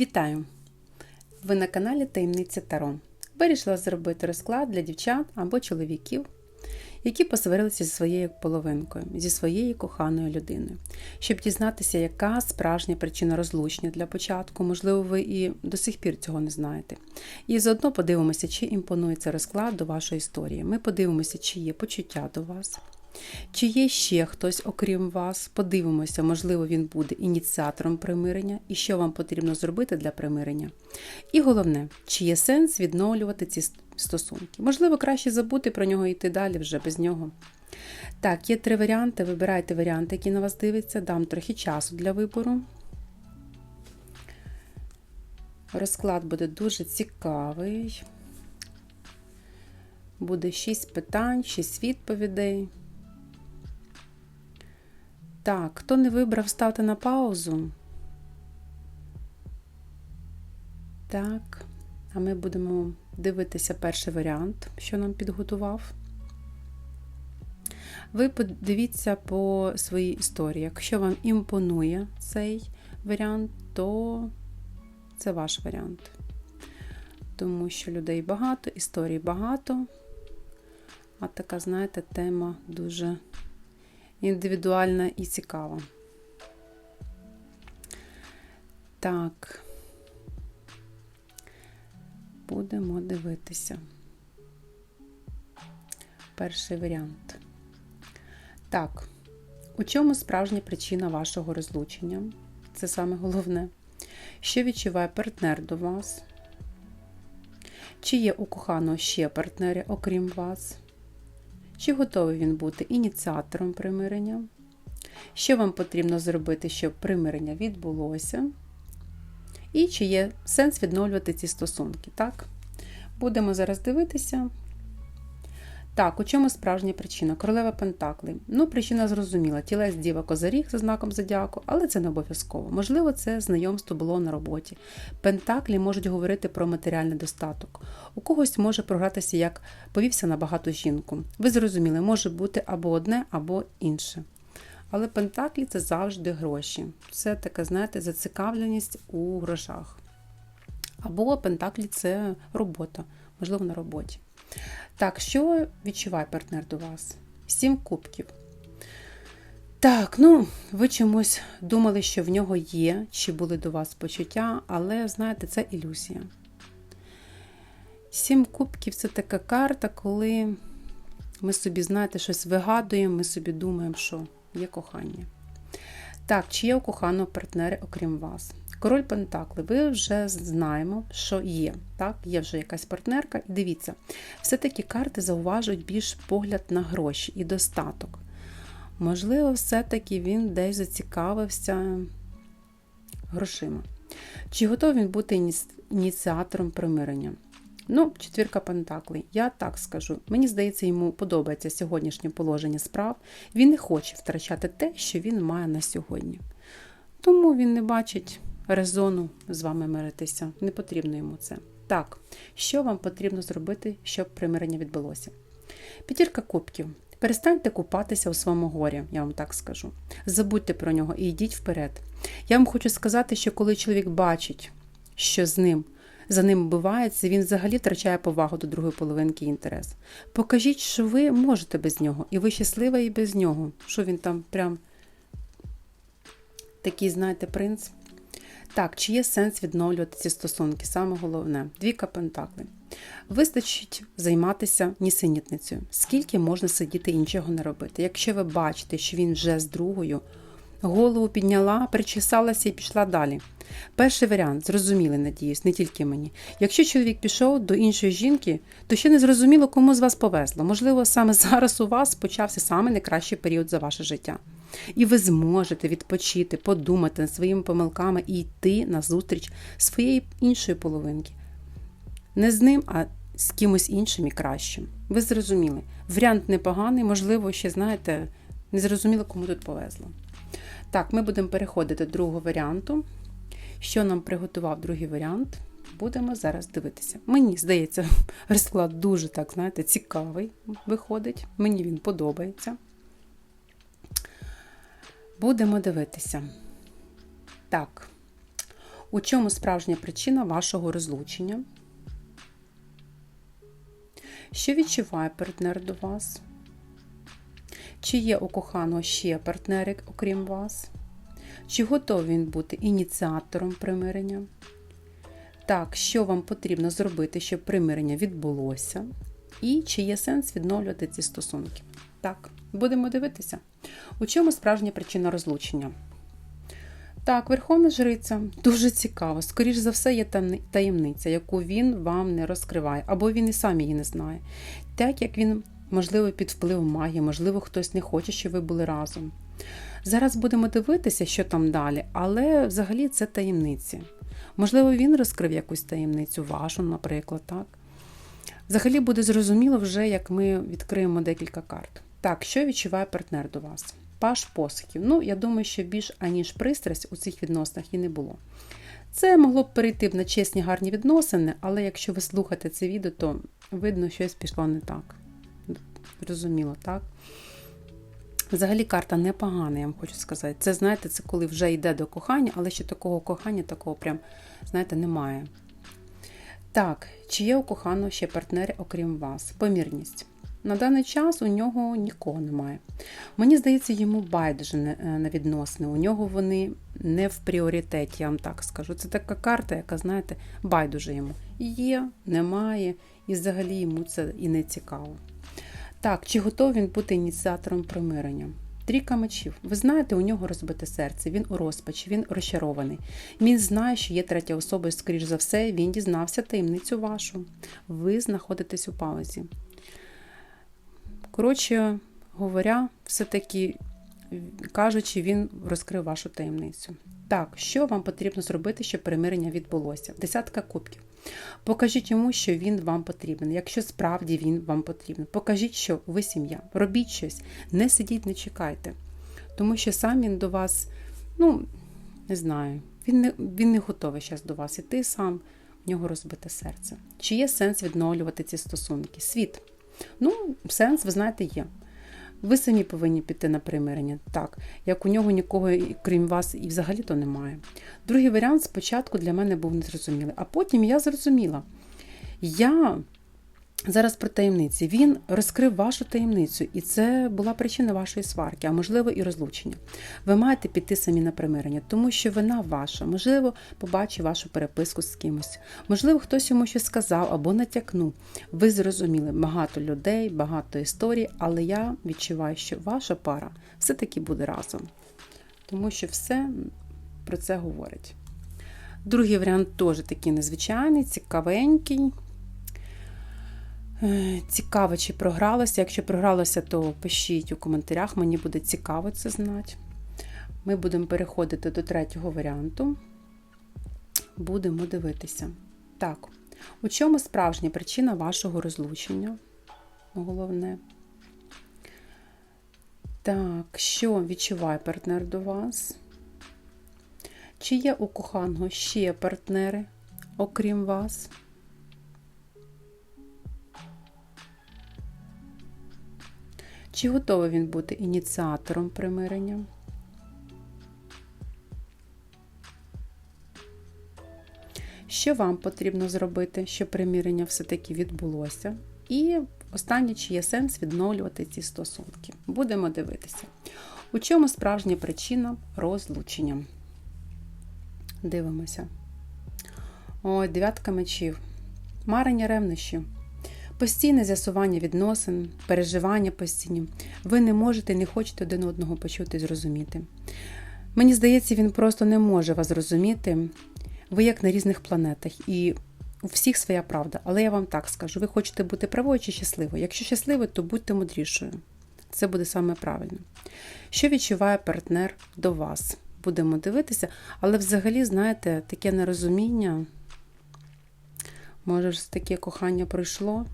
Вітаю! Ви на каналі Таємниця Таро. Вирішила зробити розклад для дівчат або чоловіків, які посварилися зі своєю половинкою, зі своєю коханою людиною, щоб дізнатися, яка справжня причина розлучення для початку, можливо, ви і до сих пір цього не знаєте. І заодно подивимося, чи імпонує цей розклад до вашої історії. Ми подивимося, чи є почуття до вас. Чи є ще хтось, окрім вас? Подивимося, можливо, він буде ініціатором примирення і що вам потрібно зробити для примирення. І головне, чи є сенс відновлювати ці стосунки? Можливо, краще забути про нього і йти далі вже без нього. Так, є три варіанти. Вибирайте варіанти, які на вас дивляться. Дам трохи часу для вибору. Розклад буде дуже цікавий. Буде 6 питань, 6 відповідей. Так, хто не вибрав, ставте на паузу. Так, а ми будемо дивитися перший варіант, що нам підготував. Ви подивіться по своїй історії. Якщо вам імпонує цей варіант, то це ваш варіант. Тому що людей багато, історій багато. А така, знаєте, тема дуже індивідуальна і цікава. Так, будемо дивитися. Перший варіант. Так, у чому справжня причина вашого розлучення? Це саме головне. Що відчуває партнер до вас? Чи є у коханого ще партнери, окрім вас? Чи готовий він бути ініціатором примирення? Що вам потрібно зробити, щоб примирення відбулося? І чи є сенс відновлювати ці стосунки? Так? Будемо зараз дивитися. Так, у чому справжня причина? Королева Пентакли. Ну, причина зрозуміла. Тілець Діва Козаріг за знаком зодіаку, але це не обов'язково. Можливо, це знайомство було на роботі. Пентаклі можуть говорити про матеріальний достаток. У когось може програтися, як повівся на багату жінку. Ви зрозуміли, може бути або одне, або інше. Але Пентаклі це завжди гроші. Це така, знаєте, зацікавленість у грошах. Або Пентаклі це робота, можливо, на роботі. Так, що відчуває партнер до вас? Сім кубків. Так, ну, ви чомусь думали, що в нього є, чи були до вас почуття, але, знаєте, це ілюзія. Сім кубків це така карта, коли ми собі, знаєте, щось вигадуємо, ми собі думаємо, що є кохання. Так, чи є у коханого партнери, окрім вас? Король Пентакли, ви вже знаємо, що є. Так, Є вже якась партнерка, і дивіться, все-таки карти зауважують більш погляд на гроші і достаток. Можливо, все-таки він десь зацікавився грошима. Чи готовий він бути ініціатором примирення? Ну, четвірка Пентаклей. Я так скажу. Мені здається, йому подобається сьогоднішнє положення справ. Він не хоче втрачати те, що він має на сьогодні. Тому він не бачить резону з вами миритися. Не потрібно йому це. Так, що вам потрібно зробити, щоб примирення відбулося? П'ятірка кубків. Перестаньте купатися у своєму горі, я вам так скажу. Забудьте про нього і йдіть вперед. Я вам хочу сказати, що коли чоловік бачить, що з ним за ним вбивається, він взагалі втрачає повагу до другої половинки і інтерес. Покажіть, що ви можете без нього, і ви щаслива і без нього. Що він там прям такий, знаєте, принц. Так, чи є сенс відновлювати ці стосунки? Саме головне, двіка пентакли. Вистачить займатися нісенітницею. Скільки можна сидіти і нічого не робити? Якщо ви бачите, що він вже з другою, голову підняла, причесалася і пішла далі. Перший варіант зрозумілий, надіюсь, не тільки мені. Якщо чоловік пішов до іншої жінки, то ще не зрозуміло, кому з вас повезло. Можливо, саме зараз у вас почався саме найкращий період за ваше життя. І ви зможете відпочити, подумати над своїми помилками і йти на зустріч своєї іншої половинки. Не з ним, а з кимось іншим і кращим. Ви зрозуміли. Варіант непоганий, можливо, ще, знаєте, не зрозуміло, кому тут повезло. Так, ми будемо переходити до другого варіанту. Що нам приготував другий варіант, будемо зараз дивитися. Мені здається, розклад дуже так, знаєте, цікавий виходить. Мені він подобається. Будемо дивитися. Так, У чому справжня причина вашого розлучення? Що відчуває партнер до вас? Чи є у коханого ще партнери, окрім вас? Чи готовий він бути ініціатором примирення? Так, що вам потрібно зробити, щоб примирення відбулося? І чи є сенс відновлювати ці стосунки? Так, будемо дивитися. У чому справжня причина розлучення? Так, Верховна Жриця дуже цікаво. Скоріш за все, є таємниця, яку він вам не розкриває, або він і сам її не знає. Так як він, можливо, під впливом магії, можливо, хтось не хоче, щоб ви були разом. Зараз будемо дивитися, що там далі, але взагалі це таємниці. Можливо, він розкрив якусь таємницю, вашу, наприклад, так? Взагалі буде зрозуміло вже, як ми відкриємо декілька карт. Так, що відчуває партнер до вас? Паш посохів. Ну, я думаю, що більш аніж пристрасть у цих відносинах і не було. Це могло б перейти на чесні гарні відносини, але якщо ви слухаєте це відео, то видно, що щось пішло не так. Зрозуміло, так? Взагалі карта непогана, я вам хочу сказати. Це, знаєте, це коли вже йде до кохання, але ще такого кохання, такого прям, знаєте, немає. Так, чи є у коханого ще партнери, окрім вас? Помірність. На даний час у нього нікого немає. Мені здається, йому байдуже е, на відносини. У нього вони не в пріоритеті, я вам так скажу. Це така карта, яка, знаєте, байдуже йому. Є, немає, і взагалі йому це і не цікаво. Так, чи готовий він бути ініціатором примирення? Трійка мечів. Ви знаєте, у нього розбите серце, він у розпачі, він розчарований. Він знає, що є третя особа, і, скоріш за все, він дізнався таємницю вашу. Ви знаходитесь у паузі. Коротше говоря, все-таки кажучи, він розкрив вашу таємницю. Так, що вам потрібно зробити, щоб примирення відбулося? Десятка кубків. Покажіть йому, що він вам потрібен, якщо справді він вам потрібен. Покажіть, що ви сім'я. Робіть щось, не сидіть, не чекайте. Тому що сам він до вас, ну, не знаю, він не він не готовий зараз до вас іти сам, в нього розбите серце. Чи є сенс відновлювати ці стосунки? Світ. Ну, сенс, ви знаєте, є. Ви самі повинні піти на примирення, так, як у нього нікого, крім вас, і взагалі-то немає. Другий варіант спочатку для мене був незрозумілий, а потім я зрозуміла. Я Зараз про таємниці. Він розкрив вашу таємницю, і це була причина вашої сварки, а можливо і розлучення. Ви маєте піти самі на примирення, тому що вина ваша, можливо, побачив вашу переписку з кимось. Можливо, хтось йому щось сказав або натякнув. Ви зрозуміли багато людей, багато історій, але я відчуваю, що ваша пара все-таки буде разом. Тому що все про це говорить. Другий варіант теж такий незвичайний, цікавенький. Е, цікаво, чи програлося. Якщо програлося, то пишіть у коментарях, мені буде цікаво це знати. Ми будемо переходити до третього варіанту. Будемо дивитися. Так, у чому справжня причина вашого розлучення? Головне. Так, що відчуває партнер до вас? Чи є у коханого ще партнери, окрім вас? Чи готовий він бути ініціатором примирення? Що вам потрібно зробити, щоб примирення все-таки відбулося? І останнє, чи є сенс відновлювати ці стосунки? Будемо дивитися. У чому справжня причина розлучення? Дивимося. Ой, дев'ятка мечів. Марення ревнощів. Постійне з'ясування відносин, переживання постійні. Ви не можете не хочете один одного почути і зрозуміти. Мені здається, він просто не може вас зрозуміти. Ви як на різних планетах, і у всіх своя правда. Але я вам так скажу: ви хочете бути правою чи щасливою? Якщо щасливою, то будьте мудрішою. Це буде саме правильно. Що відчуває партнер до вас? Будемо дивитися, але взагалі, знаєте, таке нерозуміння. Може, ж таке кохання пройшло?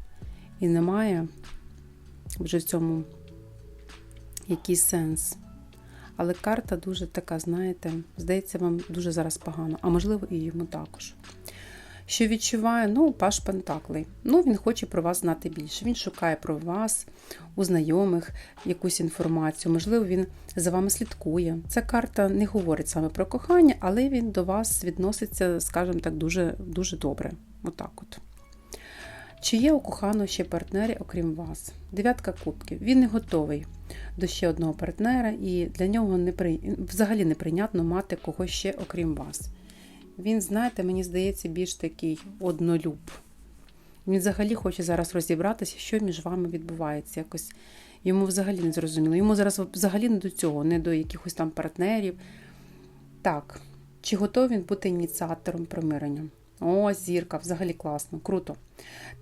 І немає вже в цьому якийсь сенс. Але карта дуже така, знаєте, здається, вам дуже зараз погано, а можливо, і йому також. Що відчуває? Ну, паш Пентаклей. Ну, він хоче про вас знати більше. Він шукає про вас, у знайомих якусь інформацію. Можливо, він за вами слідкує. Ця карта не говорить саме про кохання, але він до вас відноситься, скажімо так, дуже, дуже добре. Отак от. Чи є у коханого ще партнери, окрім вас? Дев'ятка кубків. Він не готовий до ще одного партнера, і для нього не при... взагалі неприйнятно мати когось ще, окрім вас. Він, знаєте, мені здається, більш такий однолюб. Він взагалі хоче зараз розібратися, що між вами відбувається. Якось Йому взагалі не зрозуміло. Йому зараз взагалі не до цього, не до якихось там партнерів. Так, чи готовий він бути ініціатором примирення? О, зірка, взагалі класно, круто.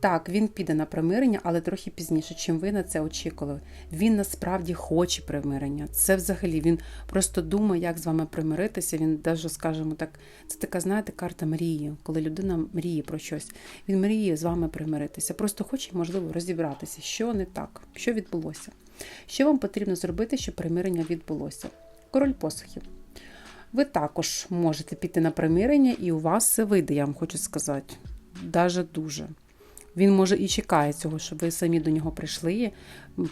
Так, він піде на примирення, але трохи пізніше, чим ви на це очікували. Він насправді хоче примирення. Це взагалі він просто думає, як з вами примиритися. Він навіть, скажімо так, це така, знаєте, карта мрії, коли людина мріє про щось. Він мріє з вами примиритися. Просто хоче, можливо, розібратися, що не так, що відбулося. Що вам потрібно зробити, щоб примирення відбулося? Король посухів. Ви також можете піти на примирення, і у вас все вийде, я вам хочу сказати. Даже дуже. Він може і чекає цього, щоб ви самі до нього прийшли,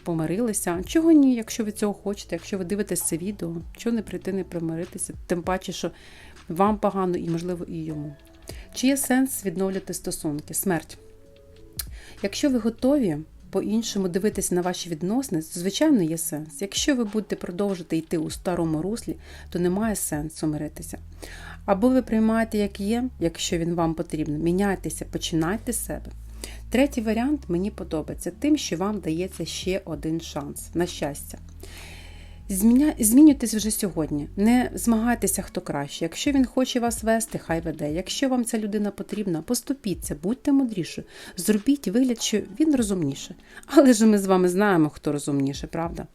помирилися. Чого ні, якщо ви цього хочете, якщо ви дивитесь це відео, чого не прийти, не примиритися, тим паче, що вам погано і, можливо, і йому. Чи є сенс відновлювати стосунки? Смерть. Якщо ви готові по-іншому дивитися на ваші відносини, звичайно, є сенс. Якщо ви будете продовжувати йти у старому руслі, то немає сенсу миритися. Або ви приймаєте, як є, якщо він вам потрібен, міняйтеся, починайте з себе. Третій варіант мені подобається тим, що вам дається ще один шанс на щастя. Зміня... Змінюйтесь вже сьогодні. Не змагайтеся, хто краще. Якщо він хоче вас вести, хай веде. Якщо вам ця людина потрібна, поступіться, будьте мудріші. Зробіть вигляд, що він розумніше. Але ж ми з вами знаємо, хто розумніше, правда?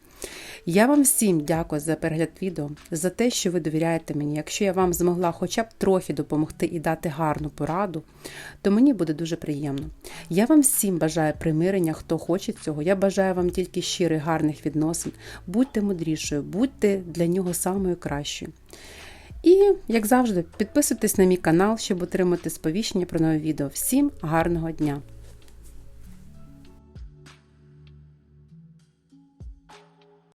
Я вам всім дякую за перегляд відео, за те, що ви довіряєте мені. Якщо я вам змогла хоча б трохи допомогти і дати гарну пораду, то мені буде дуже приємно. Я вам всім бажаю примирення, хто хоче цього. Я бажаю вам тільки щирих, гарних відносин. Будьте мудрішою, будьте для нього самою кращою. І, як завжди, підписуйтесь на мій канал, щоб отримати сповіщення про нове відео. Всім гарного дня!